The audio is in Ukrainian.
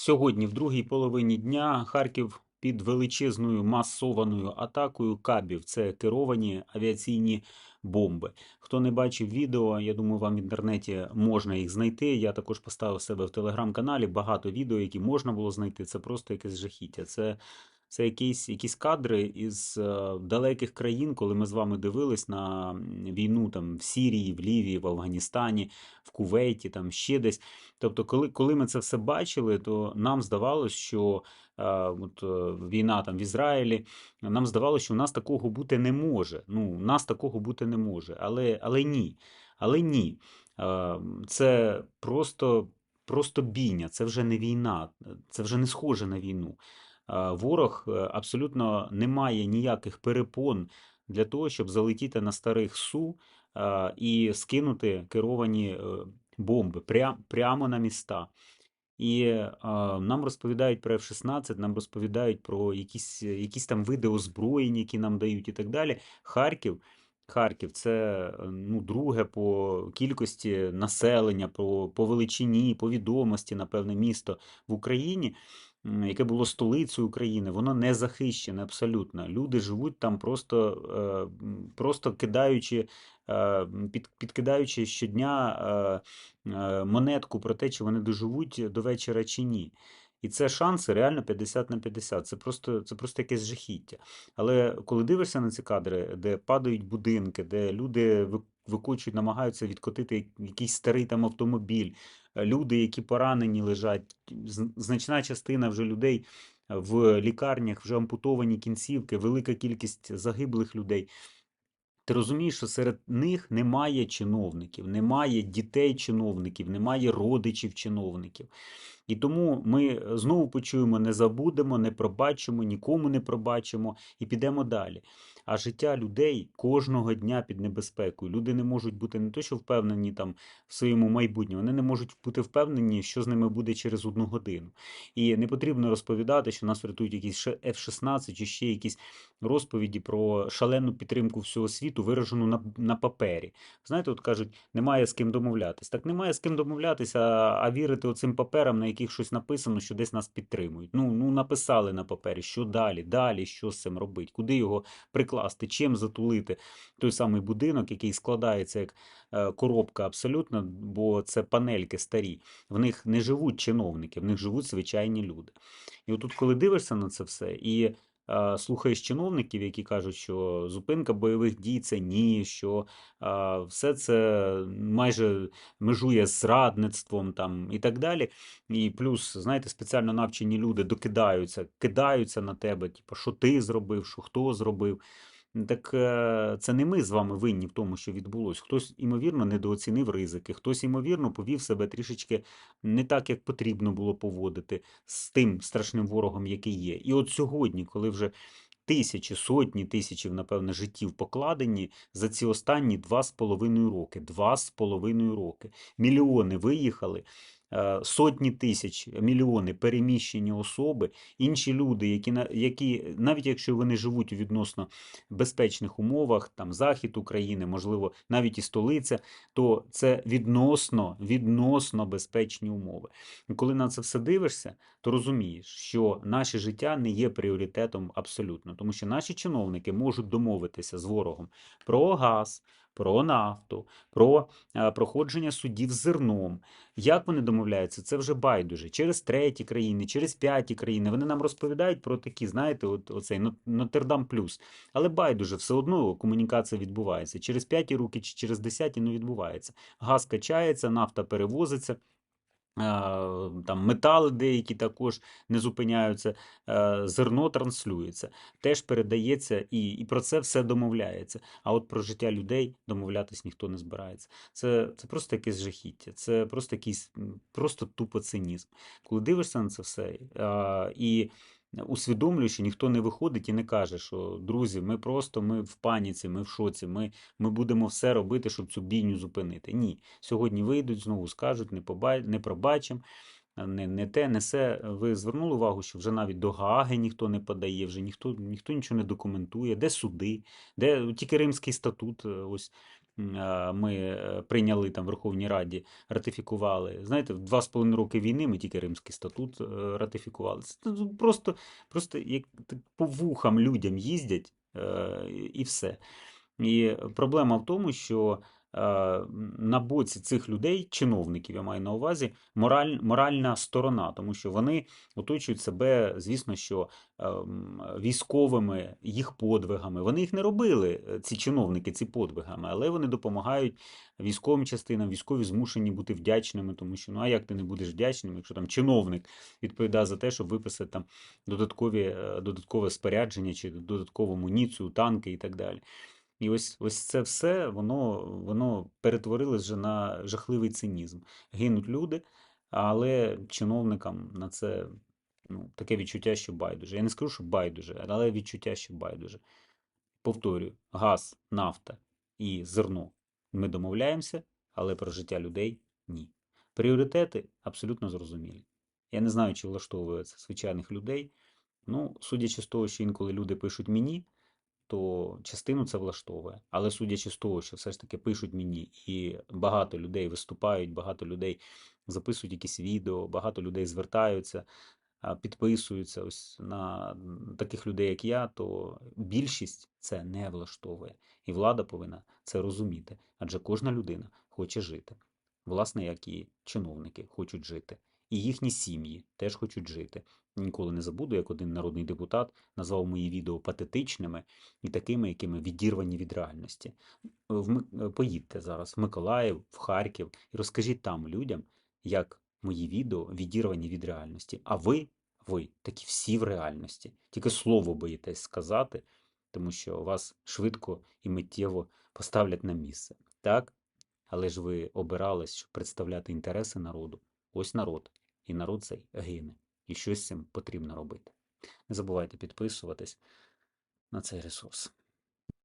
Сьогодні, в другій половині дня, Харків під величезною масованою атакою кабів. Це керовані авіаційні бомби. Хто не бачив відео, я думаю, вам в інтернеті можна їх знайти. Я також поставив себе в телеграм-каналі. Багато відео, які можна було знайти. Це просто якесь жахіття. Це, це якісь, якісь кадри із е, далеких країн, коли ми з вами дивились на війну там в Сірії, в Лівії, в Афганістані, в Кувейті, там ще десь. Тобто, коли, коли ми це все бачили, то нам здавалось, що е, от, е, війна там в Ізраїлі, нам здавалося, що в нас такого бути не може. Ну, у нас такого бути не може. Але, але ні. Але ні. Е, Це просто, просто бійня, це вже не війна, це вже не схоже на війну. Е, Ворог е, абсолютно не має ніяких перепон для того, щоб залетіти на старих Су е, і скинути керовані бомби прямо на міста. І нам розповідають про F-16, нам розповідають про якісь, якісь там види озброєнь, які нам дають і так далі. Харків, Харків це ну, друге по кількості населення, по, по величині, по відомості, напевне, місто в Україні, яке було столицею України, воно не захищене абсолютно. Люди живуть там просто, е, просто кидаючи, е, під, підкидаючи щодня е, монетку про те, чи вони доживуть до вечора чи ні. І це шанси реально 50 на 50. Це просто, це просто якесь жахіття. Але коли дивишся на ці кадри, де падають будинки, де люди ви- викочують, намагаються відкотити якийсь старий там автомобіль, е, люди, які поранені лежать, значна частина вже людей в лікарнях, вже ампутовані кінцівки, велика кількість загиблих людей. Ти розумієш, що серед них немає чиновників, немає дітей чиновників, немає родичів чиновників. І тому ми знову почуємо, не забудемо, не пробачимо, нікому не пробачимо і підемо далі. А життя людей кожного дня під небезпекою. Люди не можуть бути не то, що впевнені там в своєму майбутньому, вони не можуть бути впевнені, що з ними буде через одну годину. І не потрібно розповідати, що нас врятують якісь F-16 чи ще якісь розповіді про шалену підтримку всього світу, виражену на, на папері. Знаєте, от кажуть, немає з ким домовлятись. Так немає з ким домовлятися, а, вірити оцим паперам, на яких щось написано, що десь нас підтримують. Ну, ну написали на папері, що далі, далі, що з цим робити, куди його прикласти, чим затулити той самий будинок, який складається як е, коробка абсолютно, бо це панельки старі. В них не живуть чиновники, в них живуть звичайні люди. І отут, коли дивишся на це все, і е, слухаєш чиновників, які кажуть, що зупинка бойових дій це ні, що все це майже межує з зрадництвом там і так далі. І плюс, знаєте, спеціально навчені люди докидаються, кидаються на тебе, типу, що ти зробив, що хто зробив. Так е, це не ми з вами винні в тому, що відбулося. Хтось, ймовірно, недооцінив ризики, хтось, ймовірно, повів себе трішечки не так, як потрібно було поводити з тим страшним ворогом, який є. І от сьогодні, коли вже тисячі, сотні тисячів, напевне, життів покладені за ці останні два з половиною роки. Два з половиною роки. Мільйони виїхали. Е, Сотні тисяч, мільйони переміщені особи, інші люди, які, які навіть якщо вони живуть у відносно безпечних умовах, там захід України, можливо, навіть і столиця, то це відносно, відносно безпечні умови. І коли на це все дивишся, то розумієш, що наше життя не є пріоритетом абсолютно, тому що наші чиновники можуть домовитися з ворогом про газ, про нафту, про е, проходження судів зерном. Як вони домовляються, це вже байдуже. Через треті країни, через п'яті країни. Вони нам розповідають про такі, знаєте, от оцей Нотердам плюс. Але байдуже, все одно комунікація відбувається. Через п'яті руки чи через десяті ну відбувається. Газ качається, нафта перевозиться. Е, Там метали деякі також не зупиняються, е, зерно транслюється, теж передається і, і про це все домовляється. А от про життя людей домовлятись ніхто не збирається. Це, це просто якесь жахіття, це просто якийсь просто тупо цинізм. Коли дивишся на це все і усвідомлюєш, що ніхто не виходить і не каже, що друзі, ми просто ми в паніці, ми в шоці, ми, ми будемо все робити, щоб цю бійню зупинити. Ні. Сьогодні вийдуть, знову скажуть, не, поба... не пробачимо. Не, не те, не се. Ви звернули увагу, що вже навіть до Гааги ніхто не подає, вже ніхто, ніхто нічого не документує, де суди, де тільки Римський статут е, ось е, ми е, прийняли там в Верховній Раді, ратифікували. Знаєте, в два з половиною роки війни ми тільки Римський статут ратифікували. Це просто, просто як по вухам людям їздять і все. І проблема в тому, що на боці цих людей, чиновників, я маю на увазі, мораль, моральна сторона, тому що вони оточують себе, звісно, що ем, військовими, їх подвигами. Вони їх не робили, е, ці чиновники, ці подвигами, але вони допомагають військовим частинам, військові змушені бути вдячними, тому що ну а як ти не будеш вдячним, якщо там чиновник відповідає за те, щоб виписати там додаткові, е, додаткове спорядження чи додаткову амуніцію, танки і так далі. І ось, ось це все воно, воно перетворилось вже на жахливий цинізм. Гинуть люди, але чиновникам на це ну, таке відчуття, що байдуже. Я не скажу, що байдуже, але відчуття, що байдуже. Повторюю, газ, нафта і зерно. Ми домовляємося, але про життя людей ні. Пріоритети абсолютно зрозумілі. Я не знаю, чи влаштовує це звичайних людей. Ну, судячи з того, що інколи люди пишуть мені, то частину це влаштовує. Але судячи з того, що все ж таки пишуть мені, і багато людей виступають, багато людей записують якісь відео, багато людей звертаються, підписуються ось на таких людей, як я, то більшість це не влаштовує. І влада повинна це розуміти. Адже кожна людина хоче жити. Власне, як і чиновники хочуть жити. І їхні сім'ї теж хочуть жити. Ніколи не забуду, як один народний депутат назвав мої відео патетичними і такими, якими відірвані від реальності. Е, Поїдьте зараз в Миколаїв, в Харків і розкажіть там людям, як мої відео відірвані від реальності. А ви, ви такі всі в реальності. Тільки слово боїтесь сказати, тому що вас швидко і миттєво поставлять на місце. Так? Але ж ви обирались, щоб представляти інтереси народу. Ось народ. І народ цей гине. І щось з цим потрібно робити. Не забувайте підписуватись на цей ресурс.